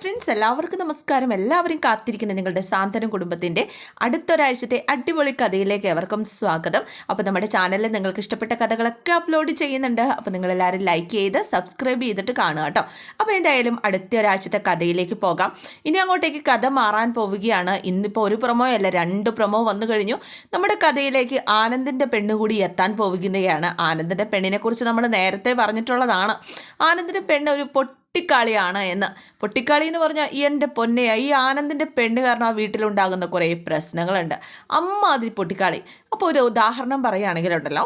Friends എല്ലാവർക്കും നമസ്കാരം. എല്ലാവരും കാത്തിരിക്കുന്ന നിങ്ങളുടെ സാന്ത്വനം കുടുംബത്തിന്റെ അടുത്തൊരാഴ്ചത്തെ അടിപൊളി കഥയിലേക്ക് എവർക്കും സ്വാഗതം. അപ്പോൾ നമ്മുടെ ചാനലിൽ നിങ്ങൾക്ക് ഇഷ്ടപ്പെട്ട കഥകളൊക്കെ അപ്ലോഡ് ചെയ്യുന്നുണ്ട്. അപ്പോൾ നിങ്ങളെല്ലാവരും ലൈക്ക് ചെയ്ത് സബ്സ്ക്രൈബ് ചെയ്തിട്ട് കാണുക കേട്ടോ. അപ്പോൾ എന്തായാലും അടുത്ത ഒരാഴ്ചത്തെ കഥയിലേക്ക് പോകാം. ഇനി അങ്ങോട്ടേക്ക് കഥ മാറാൻ പോവുകയാണ്. ഇന്നിപ്പോൾ ഒരു പ്രൊമോ അല്ല രണ്ട് പ്രൊമോ വന്നു കഴിഞ്ഞു. നമ്മുടെ കഥയിലേക്ക് ആനന്ദിന്റെ പെണ്ണുകൂടി എത്താൻ പോവുകയാണ്. ആനന്ദിന്റെ പെണ്ണിനെക്കുറിച്ച് നമ്മൾ നേരത്തെ പറഞ്ഞിട്ടുള്ളതാണ്. ആനന്ദിന്റെ പെണ്ണ് ഒരു പൊട്ടി പൊട്ടിക്കാളിയാണ് എന്ന്. പൊട്ടിക്കാളി എന്ന് പറഞ്ഞാൽ ഈ എന്റെ പൊന്നെ ഈ ആനന്ദിന്റെ പെണ്ണ് കാരണം ആ വീട്ടിലുണ്ടാകുന്ന കുറേ പ്രശ്നങ്ങളുണ്ട്. അമ്മാതിരി പൊട്ടിക്കാളി. അപ്പോൾ ഒരു ഉദാഹരണം പറയുകയാണെങ്കിലുണ്ടല്ലോ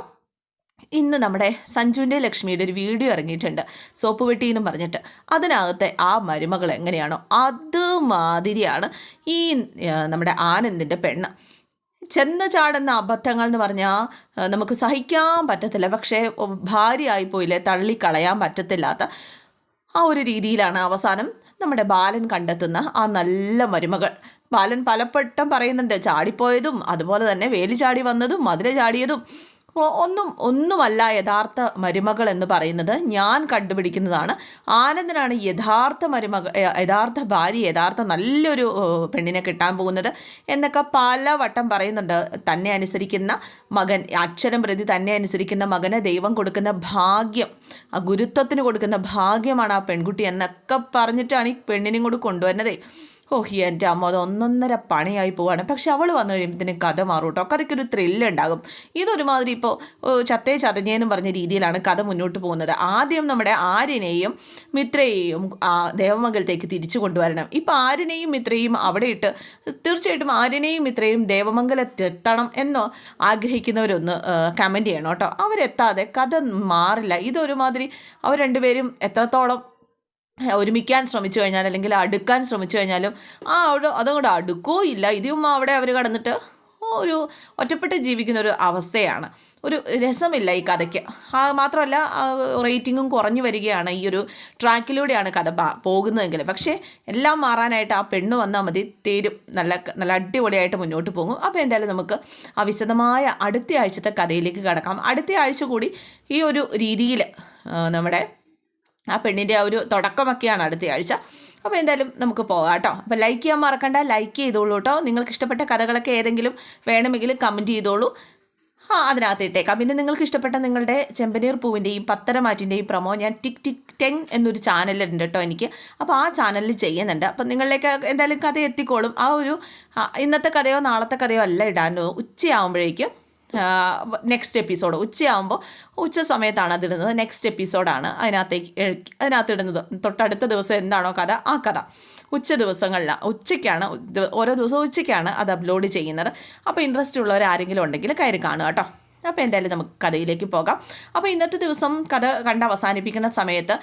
ഇന്ന് നമ്മുടെ സഞ്ജുവിന്റെ ലക്ഷ്മിയുടെ ഒരു വീഡിയോ ഇറങ്ങിയിട്ടുണ്ട് സോപ്പ് വെട്ടി എന്ന് പറഞ്ഞിട്ട്. അതിനകത്തെ ആ മരുമകൾ എങ്ങനെയാണോ അതുമാതിരിയാണ് ഈ നമ്മുടെ ആനന്ദിന്റെ പെണ്ണ്. ചെന്ന് ചാടുന്ന അബദ്ധങ്ങൾ എന്ന് പറഞ്ഞാൽ നമുക്ക് സഹിക്കാൻ പറ്റത്തില്ല. പക്ഷേ ഭാര്യയായിപ്പോയില്ലേ തള്ളിക്കളയാൻ പറ്റത്തില്ലാത്ത ആ ഒരു രീതിയിലാണ് അവസാനം നമ്മുടെ ബാലൻ കണ്ടെത്തുന്ന ആ നല്ല മരുമകൾ. ബാലൻ പലപ്പെട്ടം പറയുന്നുണ്ട് ചാടിപ്പോയതും അതുപോലെ തന്നെ വേലി ചാടി വന്നതും മധുര ചാടിയതും. ഒന്നും ഒന്നുമല്ല യഥാർത്ഥ മരുമകൾ എന്ന് പറയുന്നത് ഞാൻ കണ്ടുപിടിക്കുന്നതാണ്. ആനന്ദനാണ് യഥാർത്ഥ മരുമകൾ യഥാർത്ഥ ഭാര്യ യഥാർത്ഥ നല്ലൊരു പെണ്ണിനെ കിട്ടാൻ പോകുന്നത് എന്നൊക്കെ പല വട്ടം പറയുന്നുണ്ട്. തന്നെ അനുസരിക്കുന്ന മകൻ അക്ഷരം പ്രതി തന്നെ അനുസരിക്കുന്ന മകന് ദൈവം കൊടുക്കുന്ന ഭാഗ്യം ആ ഗുരുത്വത്തിന് കൊടുക്കുന്ന ഭാഗ്യമാണ് ആ പെൺകുട്ടി എന്നൊക്കെ പറഞ്ഞിട്ടാണ് ഈ പെണ്ണിനെയും കൂടി കൊണ്ടുവരുന്നതേ. ഓ എന്റെ അമ്മ അത് ഒന്നൊന്നര പണിയായി പോവാണ്. പക്ഷെ അവൾ വന്നു കഴിയുമ്പോഴത്തേനും കഥ മാറും കേട്ടോ കഥയ്ക്കൊരു ത്രില്ല് ഉണ്ടാകും. ഇതൊരുമാതിരി ഇപ്പോൾ ചത്തേ ചതഞ്ഞേന്നും പറഞ്ഞ രീതിയിലാണ് കഥ മുന്നോട്ട് പോകുന്നത്. ആദ്യം നമ്മുടെ ആര്യനെയും മിത്രയെയും ദേവമംഗലത്തേക്ക് തിരിച്ചു കൊണ്ടുവരണം. ഇപ്പോൾ ആര്യനെയും മിത്രയും അവിടെ ഇട്ട് തീർച്ചയായിട്ടും ആര്യനെയും മിത്രയും ദേവമംഗലത്തെത്തണം എന്നോ ആഗ്രഹിക്കുന്നവരൊന്ന് കമന്റ് ചെയ്യണം കേട്ടോ. അവരെത്താതെ കഥ മാറില്ല. ഇതൊരുമാതിരി അവർ രണ്ടുപേരും എത്രത്തോളം ഒരുമിക്കാൻ ശ്രമിച്ചു കഴിഞ്ഞാൽ അല്ലെങ്കിൽ അടുക്കാൻ ശ്രമിച്ചു കഴിഞ്ഞാലും ആ അവിടെ അതങ്ങോട്ട് അടുക്കോ ഇല്ല. ഇതും അവിടെ അവർ കടന്നിട്ട് ഒരു ഒറ്റപ്പെട്ട് ജീവിക്കുന്ന ഒരു അവസ്ഥയാണ്. ഒരു രസമില്ല ഈ കഥയ്ക്ക്. ആ മാത്രമല്ല റേറ്റിങ്ങും കുറഞ്ഞു വരികയാണ് ഈ ഒരു ട്രാക്കിലൂടെയാണ് കഥ പോകുന്നതെങ്കിൽ. പക്ഷേ എല്ലാം മാറാനായിട്ട് ആ പെണ്ണ് വന്നാൽ മതി തീരും. നല്ല നല്ല അടിപൊളിയായിട്ട് മുന്നോട്ട് പോകും. അപ്പോൾ എന്തായാലും നമുക്ക് ആ വിശദമായ അടുത്ത ആഴ്ചത്തെ കഥയിലേക്ക് കടക്കാം. അടുത്ത ആഴ്ച കൂടി ഈ ഒരു രീതിയിൽ നമ്മുടെ ആ പെണ്ണിന്റെ ആ ഒരു തുടക്കമൊക്കെയാണ് അടുത്ത ആഴ്ച. അപ്പോൾ എന്തായാലും നമുക്ക് പോകാം കേട്ടോ. അപ്പോൾ ലൈക്ക് ചെയ്യാൻ മറക്കണ്ട. ലൈക്ക് ചെയ്തോളൂ കേട്ടോ. നിങ്ങൾക്ക് ഇഷ്ടപ്പെട്ട കഥകളൊക്കെ ഏതെങ്കിലും വേണമെങ്കിൽ കമന്റ് ചെയ്തോളൂ. ആ അതിനകത്ത് ഇട്ടേക്കാം. പിന്നെ നിങ്ങൾക്ക് ഇഷ്ടപ്പെട്ട നിങ്ങളുടെ ചെമ്പനീർ പൂവിന്റെയും പത്തരമാറ്റിന്റെയും പ്രൊമോ ഞാൻ ടിക് ടിക് ടെങ് എന്നൊരു ചാനലുണ്ട് കേട്ടോ എനിക്ക്. അപ്പോൾ ആ ചാനലിൽ ചെയ്യുന്നുണ്ട്. അപ്പോൾ നിങ്ങളിലേക്ക് എന്തായാലും കഥ എത്തിക്കോളും ആ ഒരു ഇന്നത്തെ കഥയോ നാളത്തെ കഥയോ അല്ല ഇടാനോ ഉച്ചയാകുമ്പോഴേക്കും നെക്സ്റ്റ് എപ്പിസോഡ് ഉച്ചയാകുമ്പോൾ ഉച്ച സമയത്താണ് അതിടുന്നത്. നെക്സ്റ്റ് എപ്പിസോഡാണ് അതിനകത്തേക്ക് അതിനകത്ത് ഇടുന്നത് തൊട്ടടുത്ത ദിവസം എന്താണോ കഥ ആ കഥ. ഉച്ച ദിവസങ്ങളിലാണ് ഉച്ചയ്ക്കാണ് ഓരോ ദിവസവും ഉച്ചയ്ക്കാണ് അത് അപ്ലോഡ് ചെയ്യുന്നത്. അപ്പോൾ ഇൻട്രസ്റ്റ് ഉള്ളവർ ആരെങ്കിലും ഉണ്ടെങ്കിൽ കയറി കാണുക കേട്ടോ. അപ്പോൾ എന്തായാലും നമുക്ക് കഥയിലേക്ക് പോകാം. അപ്പോൾ ഇന്നത്തെ ദിവസം കഥ കണ്ട് അവസാനിപ്പിക്കുന്ന സമയത്ത്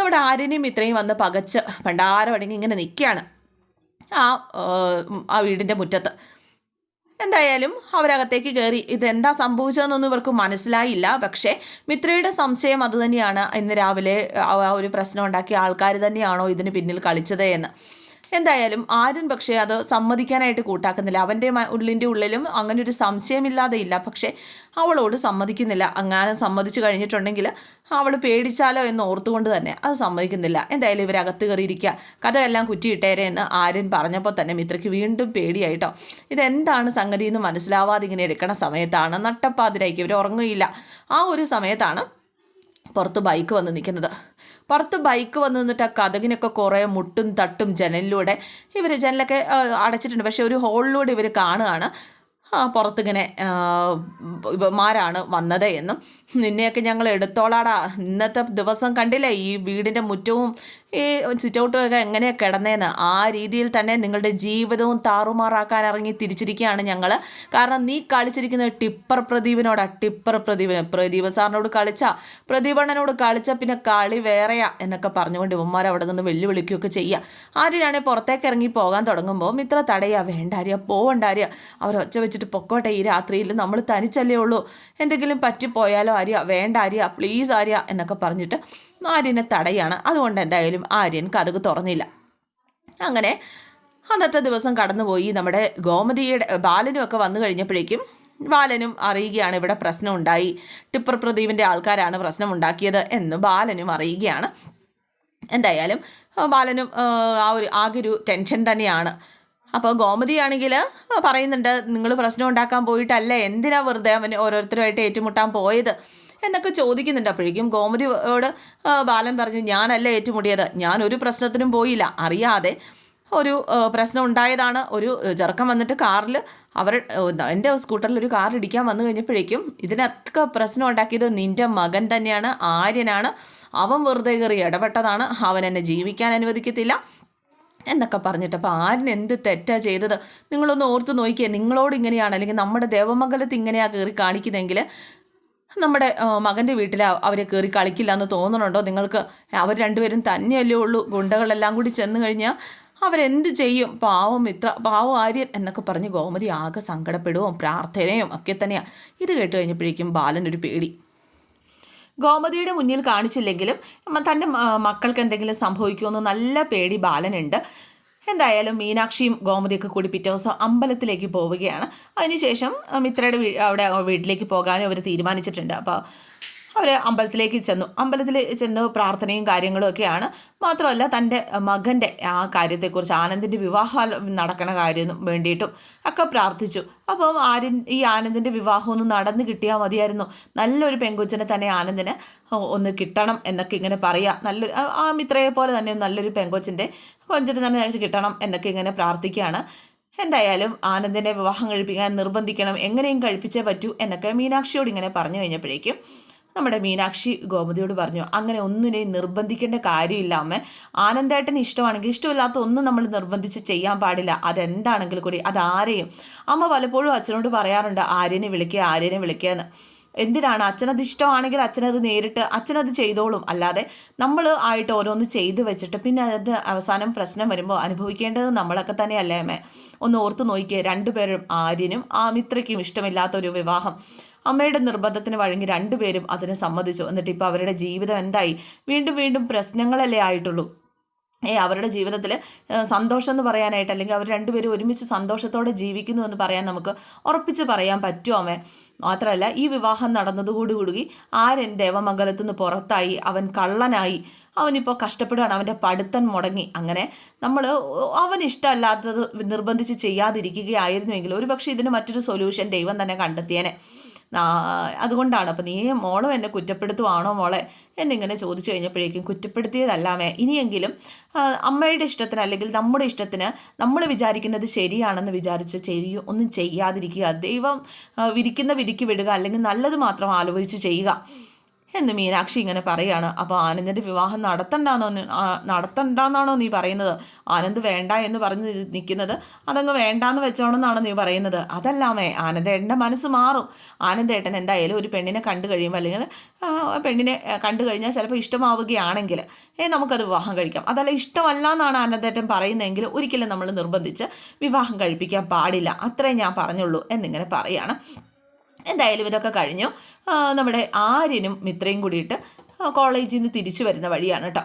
നമ്മുടെ ആര്യനെയും ഇത്രയും വന്ന് പകച്ച് പണ്ടാരം അടങ്ങി ഇങ്ങനെ നിൽക്കുകയാണ്. ആ ആ വീടിന്റെ മുറ്റത്ത്. എന്തായാലും അവരകത്തേക്ക് കയറി ഇതെന്താ സംഭവിച്ചതെന്നൊന്നും ഇവർക്ക് മനസ്സിലായില്ല. പക്ഷേ മിത്രയുടെ സംശയം അതുതന്നെയാണ്. ഇന്ന് രാവിലെ ആ ഒരു പ്രശ്നം ഉണ്ടാക്കിയ ആൾക്കാർ തന്നെയാണോ ഇതിന് പിന്നിൽ കളിച്ചത് എന്ന്. എന്തായാലും ആരും പക്ഷേ അത് സമ്മതിക്കാനായിട്ട് കൂട്ടാക്കുന്നില്ല. അവന്റെ ഉള്ളിന്റെ ഉള്ളിലും അങ്ങനെ ഒരു സംശയമില്ലാതെ ഇല്ല. പക്ഷേ അവളോട് സമ്മതിക്കുന്നില്ല. അങ്ങനെ സമ്മതിച്ചു കഴിഞ്ഞിട്ടുണ്ടെങ്കിൽ അവൾ പേടിച്ചാലോ എന്ന് ഓർത്തുകൊണ്ട് തന്നെ അത് സമ്മതിക്കുന്നില്ല. എന്തായാലും ഇവരകത്ത് കയറിയിരിക്കുക. കഥയെല്ലാം കുറ്റിയിട്ടേരെ എന്ന് ആര്യൻ പറഞ്ഞപ്പോൾ തന്നെ മിത്രയ്ക്ക് വീണ്ടും പേടിയായിട്ടോ. ഇതെന്താണ് സംഗതി എന്ന് മനസ്സിലാവാതെ ഇങ്ങനെ എടുക്കണ സമയത്താണ്. നട്ടപ്പാതിരായിരിക്കും ഇവർ ഉറങ്ങുകയില്ല. ആ ഒരു സമയത്താണ് പുറത്ത് ബൈക്ക് വന്ന് നിൽക്കുന്നത്. പുറത്ത് ബൈക്ക് വന്ന് നിന്നിട്ട് ആ കഥകിനൊക്കെ കുറേ മുട്ടും തട്ടും ജനലിലൂടെ ഇവർ ജനലൊക്കെ അടച്ചിട്ടുണ്ട്. പക്ഷേ ഒരു ഹോളിലൂടെ ഇവർ കാണുകയാണ്. പുറത്തിങ്ങനെ ഇവന്മാരാണ് വന്നത് എന്നും. നിന്നെയൊക്കെ ഞങ്ങൾ എടുത്തോളാടാ. ഇന്നത്തെ ദിവസം കണ്ടില്ലേ? ഈ വീടിന്റെ മുറ്റവും ഈ സിറ്റൗട്ടും ഒക്കെ എങ്ങനെയാണ് കിടന്നേന്ന്? ആ രീതിയിൽ തന്നെ നിങ്ങളുടെ ജീവിതവും താറുമാറാക്കാൻ ഇറങ്ങി തിരിച്ചിരിക്കുകയാണ് ഞങ്ങൾ കാരണം നീ കളിച്ചിരിക്കുന്നത് ടിപ്പർ പ്രദീപിനോടാ ടിപ്പർ പ്രദീപിന് പ്രദീപ് സാറിനോട് കളിച്ച പ്രദീപണ്ണനോട് കളിച്ച പിന്നെ കളി വേറെയാ എന്നൊക്കെ പറഞ്ഞുകൊണ്ട് ഇവന്മാർ അവിടെ നിന്ന് വെല്ലുവിളിക്കുകയൊക്കെ ചെയ്യുക ആര്യനാണെങ്കിൽ പുറത്തേക്ക് ഇറങ്ങി പോകാൻ തുടങ്ങുമ്പോൾ മിത്ര തടയുക വേണ്ടാരിയ പോവണ്ടാരിയ അവർ ഒച്ച വെച്ചിട്ട് പൊക്കോട്ടെ ഈ രാത്രിയിൽ നമ്മൾ തനിച്ചല്ലേ ഉള്ളൂ. എന്തെങ്കിലും പറ്റിപ്പോയാലോ ആര്യ? വേണ്ട ആര്യ പ്ലീസ് ആര്യ എന്നൊക്കെ പറഞ്ഞിട്ട് ആര്യനെ തടയാണ്. അതുകൊണ്ട് എന്തായാലും ആര്യൻ കഥക് തുറന്നില്ല. അങ്ങനെ അന്നത്തെ ദിവസം കടന്നുപോയി നമ്മുടെ ഗോമതിയുടെ ബാലനും ഒക്കെ വന്നു കഴിഞ്ഞപ്പോഴേക്കും ബാലനും അറിയുകയാണ് ഇവിടെ പ്രശ്നം ഉണ്ടായി ടിപ്പർ പ്രദീപിന്റെ ആൾക്കാരാണ് പ്രശ്നം ഉണ്ടാക്കിയത് എന്ന് ബാലനും അറിയുകയാണ്. എന്തായാലും ബാലനും ആ, ഒരു ആകെ ഒരു ടെൻഷൻ തന്നെയാണ്. അപ്പോൾ ഗോമതിയാണെങ്കിൽ പറയുന്നുണ്ട് നിങ്ങൾ പ്രശ്നം ഉണ്ടാക്കാൻ പോയിട്ടല്ല? എന്തിനാ വെറുതെ അവന് ഓരോരുത്തരുമായിട്ട് ഏറ്റുമുട്ടാൻ പോയത്? എന്നൊക്കെ ചോദിക്കുന്നുണ്ട്. അപ്പോഴേക്കും ഗോമതിയോട് ബാലൻ പറഞ്ഞു ഞാനല്ല ഏറ്റുമുട്ടിയത്. ഞാൻ ഒരു പ്രശ്നത്തിനും പോയില്ല. അറിയാതെ ഒരു പ്രശ്നം ഉണ്ടായതാണ്. ഒരു ചെറുക്കം വന്നിട്ട് കാറിൽ അവർ എന്റെ സ്കൂട്ടറിൽ ഒരു കാർ ഇടിക്കാൻ വന്നു കഴിഞ്ഞപ്പോഴേക്കും ഇതിനൊക്കെ പ്രശ്നം ഉണ്ടാക്കിയത് നിന്റെ മകൻ തന്നെയാണ്. ആര്യനാണ്. അവൻ വെറുതെ കയറി ഇടപെട്ടതാണ്. അവൻ എന്നെ ജീവിക്കാൻ അനുവദിക്കത്തില്ല. എന്നൊക്കെ പറഞ്ഞിട്ട് അപ്പോൾ ആരിന് എന്ത് തെറ്റാ ചെയ്തത്? നിങ്ങളൊന്ന് ഓർത്ത് നോക്കിയേ. നിങ്ങളോട് ഇങ്ങനെയാണ് അല്ലെങ്കിൽ നമ്മുടെ ദേവമംഗലത്ത് ഇങ്ങനെയാണ് കയറി കാണിക്കുന്നതെങ്കിൽ നമ്മുടെ മകന്റെ വീട്ടിൽ അവരെ കയറി കളിക്കില്ല എന്ന് തോന്നണുണ്ടോ? നിങ്ങൾക്ക് അവർ രണ്ടുപേരും തന്നെയല്ലേ ഉള്ളൂ. ഗുണ്ടകളെല്ലാം കൂടി ചെന്ന് കഴിഞ്ഞാൽ അവരെന്ത് ചെയ്യും? പാവം ഇത്ര പാവം ആര്യൻ എന്നൊക്കെ പറഞ്ഞ് ഗോമതി ആകെ സങ്കടപ്പെടുകയും പ്രാർത്ഥനയും ഒക്കെ തന്നെയാണ് ഇത് കേട്ട് കഴിഞ്ഞപ്പോഴേക്കും ബാലൻ ഒരു പേടി. ഗോമതിയുടെ മുന്നിൽ കാണിച്ചില്ലെങ്കിലും തന്റെ മക്കൾക്ക് എന്തെങ്കിലും സംഭവിക്കുമെന്ന് നല്ല പേടി ബാലനുണ്ട്. എന്തായാലും മീനാക്ഷിയും ഗോമതിയൊക്കെ കൂടി പിറ്റേ ദിവസം അമ്പലത്തിലേക്ക് പോവുകയാണ്. അതിനുശേഷം മിത്രയുടെ അവിടെ വീട്ടിലേക്ക് പോകാനും അവർ തീരുമാനിച്ചിട്ടുണ്ട്. അപ്പോൾ അവർ അമ്പലത്തിലേക്ക് ചെന്നു. അമ്പലത്തിൽ ചെന്ന് പ്രാർത്ഥനയും കാര്യങ്ങളും ഒക്കെയാണ്. മാത്രമല്ല തന്റെ മകന്റെ ആ കാര്യത്തെക്കുറിച്ച് ആനന്ദിന്റെ വിവാഹം നടക്കണ കാര്യം വേണ്ടിയിട്ടും ഒക്കെ പ്രാർത്ഥിച്ചു. അപ്പം ആര്യൻ ഈ ആനന്ദിന്റെ വിവാഹം ഒന്ന് നടന്ന് കിട്ടിയാൽ മതിയായിരുന്നു. നല്ലൊരു പെങ്കൊച്ചിനെ തന്നെ ആനന്ദിന് ഒന്ന് കിട്ടണം എന്നൊക്കെ ഇങ്ങനെ പറയാം. നല്ല ആ മിത്രയെ പോലെ തന്നെ നല്ലൊരു പെങ്കൊച്ചിന്റെ കൊഞ്ചിന് തന്നെ കിട്ടണം എന്നൊക്കെ ഇങ്ങനെ പ്രാർത്ഥിക്കുകയാണ് എന്തായാലും ആനന്ദിനെ വിവാഹം കഴിപ്പിക്കാൻ നിർബന്ധിക്കണം. എങ്ങനെയും കഴിപ്പിച്ചേ പറ്റൂ എന്നൊക്കെ മീനാക്ഷിയോട് ഇങ്ങനെ പറഞ്ഞു കഴിഞ്ഞപ്പോഴേക്കും നമ്മുടെ മീനാക്ഷി ഗോമതിയോട് പറഞ്ഞു അങ്ങനെ ഒന്നിനെയും നിർബന്ധിക്കേണ്ട കാര്യമില്ല അമ്മ. ആനന്ദേട്ടന് ഇഷ്ടമാണെങ്കിൽ ഇഷ്ടമില്ലാത്ത ഒന്നും നമ്മൾ നിർബന്ധിച്ച് ചെയ്യാൻ പാടില്ല. അതെന്താണെങ്കിലും കൂടി അതാരെയും അമ്മ പലപ്പോഴും അച്ഛനോട് പറയാറുണ്ട് ആര്യനെ വിളിക്കുക ആര്യനെ വിളിക്കുക എന്ന് എന്തിനാണ്? അച്ഛനത് ഇഷ്ടമാണെങ്കിൽ അച്ഛനത് നേരിട്ട് അച്ഛനത് ചെയ്തോളും. അല്ലാതെ നമ്മൾ ആയിട്ട് ഓരോന്ന് ചെയ്തു വെച്ചിട്ട് പിന്നെ അത് അവസാനം പ്രശ്നം വരുമ്പോൾ അനുഭവിക്കേണ്ടത് നമ്മളൊക്കെ തന്നെയല്ലേ അമ്മേ. ഒന്ന് ഓർത്ത് നോക്കിയേ രണ്ടുപേരും ആര്യനും ആമിത്രയ്ക്കും ഇഷ്ടമില്ലാത്ത ഒരു വിവാഹം. അമ്മയുടെ നിർബന്ധത്തിന് വഴങ്ങി രണ്ടുപേരും അതിന് സമ്മതിച്ചു. എന്നിട്ട് ഇപ്പോൾ അവരുടെ ജീവിതം എന്തായി? വീണ്ടും വീണ്ടും പ്രശ്നങ്ങളല്ലേ ആയിട്ടുള്ളൂ. ഏ അവരുടെ ജീവിതത്തിൽ സന്തോഷം എന്ന് പറയാനായിട്ട് അല്ലെങ്കിൽ അവർ രണ്ടുപേരും ഒരുമിച്ച് സന്തോഷത്തോടെ ജീവിക്കുന്നു എന്ന് പറയാൻ നമുക്ക് ഉറപ്പിച്ച് പറയാൻ പറ്റുമോ അമ്മേ. മാത്രമല്ല ഈ വിവാഹം നടന്നതുകൂടി ആര്യൻ ദേവമംഗലത്തു നിന്ന് പുറത്തായി. അവൻ കള്ളനായി. അവനിപ്പോൾ കഷ്ടപ്പെടുകയാണ്. അവന്റെ പഠിത്തം മുടങ്ങി. അങ്ങനെ നമ്മൾ അവൻ ഇഷ്ടമല്ലാത്തത് നിർബന്ധിച്ച് ചെയ്യാതിരിക്കുകയായിരുന്നുവെങ്കിൽ ഒരുപക്ഷെ ഇതിന് മറ്റൊരു സൊല്യൂഷൻ ദൈവം തന്നെ കണ്ടെത്തിയേനെ. അതുകൊണ്ടാണ്. അപ്പോൾ നീ മോളും എന്നെ കുറ്റപ്പെടുത്തുവാണോ മോളെ എന്നിങ്ങനെ ചോദിച്ചു കഴിഞ്ഞപ്പോഴേക്കും കുറ്റപ്പെടുത്തിയതല്ലാമേ ഇനിയെങ്കിലും അമ്മയുടെ ഇഷ്ടത്തിന് അല്ലെങ്കിൽ നമ്മുടെ ഇഷ്ടത്തിന് നമ്മൾ വിചാരിക്കുന്നത് ശരിയാണെന്ന് വിചാരിച്ച് ചെയ്യൂ ഒന്നും ചെയ്യാതിരിക്കുക. ദൈവം വിരിക്കുന്ന വിധിക്ക് വിടുക അല്ലെങ്കിൽ നല്ലത് മാത്രം ആലോചിച്ച് ചെയ്യുക. എന്ന് മീനാക്ഷി ഇങ്ങനെ പറയാണ്. അപ്പോൾ ആനന്ദിന്റെ വിവാഹം നടത്തണ്ടാന്നോ നടത്തണ്ടെന്നാണോ നീ പറയുന്നത്? ആനന്ദ് വേണ്ട എന്ന് പറഞ്ഞ് നിൽക്കുന്നത് അതങ്ങ് വേണ്ടാന്ന് വെച്ചോണെന്നാണോ നീ പറയുന്നത്? അതല്ലാമേ ആനന്ദേട്ടന്റെ മനസ്സ് മാറും. ആനന്ദേട്ടൻ എന്തായാലും ഒരു പെണ്ണിനെ കണ്ടു കഴിയുമ്പോൾ അല്ലെങ്കിൽ പെണ്ണിനെ കണ്ടു കഴിഞ്ഞാൽ ചിലപ്പോൾ ഇഷ്ടമാവുകയാണെങ്കിൽ ഏ നമുക്കത് വിവാഹം കഴിക്കാം. അതല്ല ഇഷ്ടമല്ല എന്നാണ് ആനന്ദേട്ടൻ പറയുന്നതെങ്കിൽ ഒരിക്കലും നമ്മൾ നിർബന്ധിച്ച് വിവാഹം കഴിപ്പിക്കാൻ പാടില്ല. അത്രേ ഞാൻ പറഞ്ഞുള്ളൂ എന്നിങ്ങനെ പറയാണ്. എന്തായാലും ഇതൊക്കെ കഴിഞ്ഞു. നമ്മുടെ ആര്യനും മിത്രയും കൂടിയിട്ട് കോളേജിൽ നിന്ന് തിരിച്ചു വരുന്ന വഴിയാണ് കേട്ടോ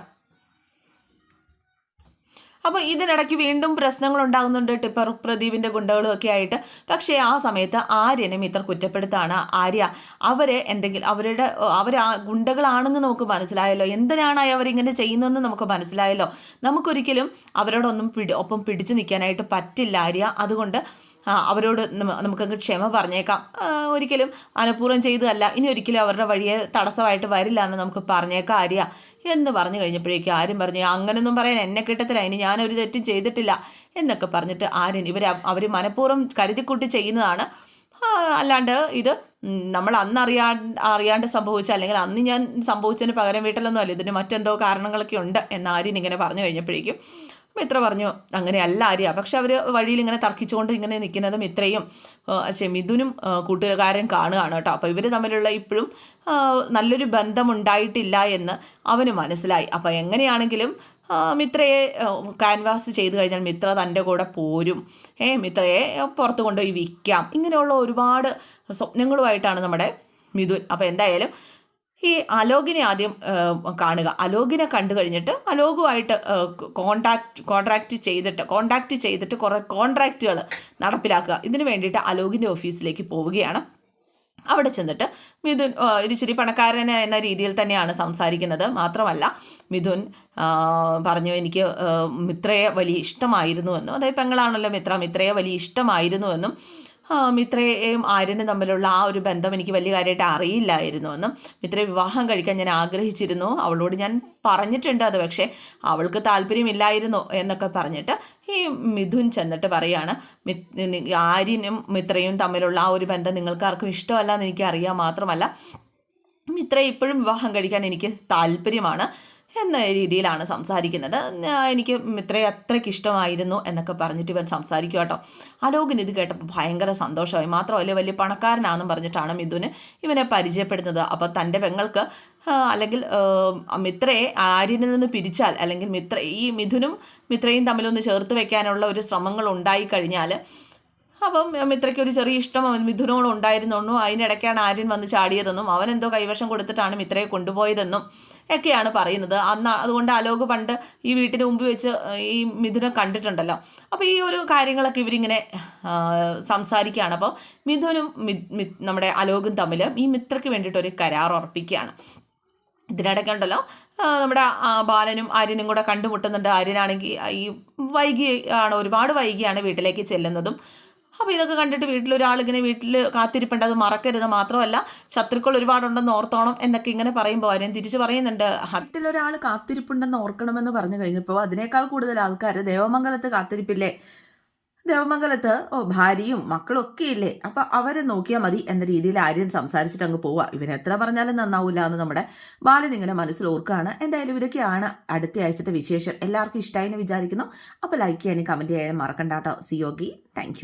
അപ്പോൾ ഇതിനിടയ്ക്ക് വീണ്ടും പ്രശ്നങ്ങൾ ഉണ്ടാകുന്നുണ്ട്. ടിപ്പർ പ്രദീപിന്റെ ഗുണ്ടകളും ഒക്കെ ആയിട്ട്. പക്ഷേ ആ സമയത്ത് ആര്യനെ മിത്ര കുറ്റപ്പെടുത്താണ് ആര്യ. അവരെ എന്തെങ്കിലും അവരുടെ അവർ ആ ഗുണ്ടകളാണെന്ന് നമുക്ക് മനസ്സിലായല്ലോ. എന്തിനാണ് അവരിങ്ങനെ ചെയ്യുന്നതെന്ന് നമുക്ക് മനസ്സിലായല്ലോ. നമുക്കൊരിക്കലും അവരോടൊന്നും പിടി ഒപ്പം പിടിച്ചു നിൽക്കാനായിട്ട് പറ്റില്ല ആര്യ. അതുകൊണ്ട് അവരോട് നമുക്കങ്ങ് ക്ഷമ പറഞ്ഞേക്കാം. ഒരിക്കലും മനഃപൂർവം ചെയ്തതല്ല. ഇനി ഒരിക്കലും അവരുടെ വഴിയെ തടസ്സമായിട്ട് വരില്ല എന്ന് നമുക്ക് പറഞ്ഞേക്കാം ആര്യ. എന്ന് പറഞ്ഞു കഴിഞ്ഞപ്പോഴേക്കും ആരും പറഞ്ഞു അങ്ങനൊന്നും പറയാൻ എന്നെ കിട്ടത്തില്ല. ഇനി ഞാനൊരു തെറ്റും ചെയ്തിട്ടില്ല. എന്നൊക്കെ പറഞ്ഞിട്ട് ആര്യൻ ഇവർ അവർ മനഃപൂർവം കരുതിക്കൂട്ടി ചെയ്യുന്നതാണ്. അല്ലാണ്ട് ഇത് നമ്മൾ അന്ന് അറിയാ അറിയാണ്ട് സംഭവിച്ച അല്ലെങ്കിൽ അന്ന് ഞാൻ സംഭവിച്ചതിന് പകരം വീട്ടിലൊന്നും അല്ല ഇതിന് മറ്റെന്തോ കാരണങ്ങളൊക്കെ ഉണ്ട് എന്ന് ആര്യൻ ഇങ്ങനെ പറഞ്ഞു കഴിഞ്ഞപ്പോഴേക്കും മിത്ര പറഞ്ഞു അങ്ങനെയല്ല ആര്യ. പക്ഷെ അവർ വഴിയിൽ ഇങ്ങനെ തർക്കിച്ചുകൊണ്ട് ഇങ്ങനെ നിൽക്കുന്നതും പക്ഷേ മിഥുനും കൂട്ടുകാരൻ കാണുകയാണ് കേട്ടോ. അപ്പോൾ ഇവർ തമ്മിലുള്ള ഇപ്പോഴും നല്ലൊരു ബന്ധമുണ്ടായിട്ടില്ല എന്ന് അവന് മനസ്സിലായി. അപ്പോൾ എങ്ങനെയാണെങ്കിലും മിത്രയെ ക്യാൻവാസ് ചെയ്ത് കഴിഞ്ഞാൽ മിത്ര തന്റെ കൂടെ പോരും. ഏ മിത്രയെ പുറത്ത് കൊണ്ടുപോയി വിൽക്കാം. ഇങ്ങനെയുള്ള ഒരുപാട് സ്വപ്നങ്ങളുമായിട്ടാണ് നമ്മുടെ മിഥുൻ. അപ്പോൾ എന്തായാലും ഈ അലോകിനെ ആദ്യം കാണുക. അലോകിനെ കണ്ടു കഴിഞ്ഞിട്ട് അലോകുമായിട്ട് കോണ്ടാക്ട് കോൺട്രാക്റ്റ് ചെയ്തിട്ട് കോണ്ടാക്റ്റ് ചെയ്തിട്ട് കുറേ കോൺട്രാക്റ്റുകൾ നടപ്പിലാക്കുക. ഇതിന് വേണ്ടിയിട്ട് അലോകിന്റെ ഓഫീസിലേക്ക് പോവുകയാണ്. അവിടെ ചെന്നിട്ട് മിഥുൻ ഇരിച്ചിരി പണക്കാരൻ എന്ന രീതിയിൽ തന്നെയാണ് സംസാരിക്കുന്നത്. മാത്രമല്ല മിഥുൻ പറഞ്ഞു എനിക്ക് മിത്രയെ വലിയ ഇഷ്ടമായിരുന്നുവെന്നും അതായത് പെങ്ങളാണല്ലോ മിത്ര മിത്രയെ വലിയ ഇഷ്ടമായിരുന്നുവെന്നും ആ, മിത്രയെയും ആര്യനും തമ്മിലുള്ള ആ ഒരു ബന്ധം എനിക്ക് വലിയ കാര്യമായിട്ട് അറിയില്ലായിരുന്നു എന്നും മിത്രയെ വിവാഹം കഴിക്കാൻ ഞാൻ ആഗ്രഹിച്ചിരുന്നു. അവളോട് ഞാൻ പറഞ്ഞിട്ടുണ്ട് അത് പക്ഷേ അവൾക്ക് താല്പര്യമില്ലായിരുന്നു എന്നൊക്കെ പറഞ്ഞിട്ട് ഈ മിഥുൻ ചെന്നിട്ട് പറയാണ് ആര്യനും മിത്രയും തമ്മിലുള്ള ആ ഒരു ബന്ധം നിങ്ങൾക്ക് ആർക്കും ഇഷ്ടമല്ല എന്ന് എനിക്കറിയാം മാത്രമല്ല. മിത്ര ഇപ്പോഴും വിവാഹം കഴിക്കാൻ എനിക്ക് താല്പര്യമാണ് എന്ന രീതിയിലാണ് സംസാരിക്കുന്നത്. എനിക്ക് മിത്രയെ അത്രയ്ക്ക് ഇഷ്ടമായിരുന്നു എന്നൊക്കെ പറഞ്ഞിട്ട് ഇവൻ സംസാരിക്കുക കേട്ടോ. അലോകിന് ഇത് കേട്ടപ്പോൾ ഭയങ്കര സന്തോഷമായി. മാത്രമല്ല വലിയ പണക്കാരനാണെന്നും പറഞ്ഞിട്ടാണ് മിഥുന് ഇവനെ പരിചയപ്പെടുന്നത്. അപ്പോൾ തന്റെ പെങ്ങൾക്ക് അല്ലെങ്കിൽ മിത്രയെ ആര്യനിൽ നിന്ന് പിരിച്ചാൽ അല്ലെങ്കിൽ മിത്ര ഈ മിഥുനും മിത്രയും തമ്മിലൊന്ന് ചേർത്ത് വെക്കാനുള്ള ഒരു ശ്രമങ്ങൾ ഉണ്ടായി കഴിഞ്ഞാൽ അപ്പം മിത്രയ്ക്ക് ഒരു ചെറിയ ഇഷ്ടം മിഥുനോട് ഉണ്ടായിരുന്നെന്നും അതിനിടയ്ക്കാണ് ആര്യൻ വന്ന് ചാടിയതെന്നും അവൻ എന്തോ കൈവശം കൊടുത്തിട്ടാണ് മിത്രയെ കൊണ്ടുപോയതെന്നും ഒക്കെയാണ് പറയുന്നത്. അന്ന് അതുകൊണ്ട് അലോക് പണ്ട് ഈ വീട്ടിന് മുമ്പ് വെച്ച് ഈ മിഥുനെ കണ്ടിട്ടുണ്ടല്ലോ. അപ്പോൾ ഈ ഒരു കാര്യങ്ങളൊക്കെ ഇവരിങ്ങനെ സംസാരിക്കുകയാണ്. അപ്പോൾ മിഥുനും നമ്മുടെ അലോകും തമ്മിൽ ഈ മിത്രയ്ക്ക് വേണ്ടിയിട്ട് ഒരു കരാർ ഉറപ്പിക്കുകയാണ്. ഇതിനിടയ്ക്കുണ്ടല്ലോ നമ്മുടെ ബാലനും ആര്യനും കൂടെ കണ്ടുമുട്ടുന്നുണ്ട്. ആര്യനാണെങ്കിൽ ഈ വൈകി ആണ് ഒരുപാട് വൈകിയാണ് വീട്ടിലേക്ക് ചെല്ലുന്നതും. അപ്പോൾ ഇതൊക്കെ കണ്ടിട്ട് വീട്ടിലൊരാളിങ്ങനെ വീട്ടിൽ കാത്തിരിപ്പുണ്ട്. അത് മറക്കരുത്. മാത്രമല്ല ശത്രുക്കൾ ഒരുപാടുണ്ടെന്ന് ഓർത്തോണം എന്നൊക്കെ ഇങ്ങനെ പറയുമ്പോൾ ആര്യൻ തിരിച്ച് പറയുന്നുണ്ട്. ഹത്തിലൊരാൾ കാത്തിരിപ്പുണ്ടെന്ന് ഓർക്കണമെന്ന് പറഞ്ഞു കഴിഞ്ഞപ്പോൾ അതിനേക്കാൾ കൂടുതൽ ആൾക്കാർ ദേവമംഗലത്ത് കാത്തിരിപ്പില്ലേ? ദേവമംഗലത്ത് ഓ ഭാര്യയും മക്കളും ഒക്കെ ഇല്ലേ അപ്പൊ അവരെ നോക്കിയാൽ മതി എന്ന രീതിയിൽ ആര്യൻ സംസാരിച്ചിട്ട് അങ്ങ് പോവുക ഇവൻ എത്ര പറഞ്ഞാലും നന്നാവില്ല എന്ന് നമ്മുടെ ബാലൻ ഇങ്ങനെ മനസ്സിൽ ഓർക്കുകയാണ്. എന്തായാലും ഇതൊക്കെയാണ് അടുത്ത ആഴ്ചത്തെ വിശേഷം. എല്ലാവർക്കും ഇഷ്ടമായി എന്ന് വിചാരിക്കുന്നു. അപ്പോൾ ലൈക്ക് ചെയ്യാനും കമന്റ് ചെയ്യാനും മറക്കണ്ട കേട്ടോ. സിയോഗി താങ്ക്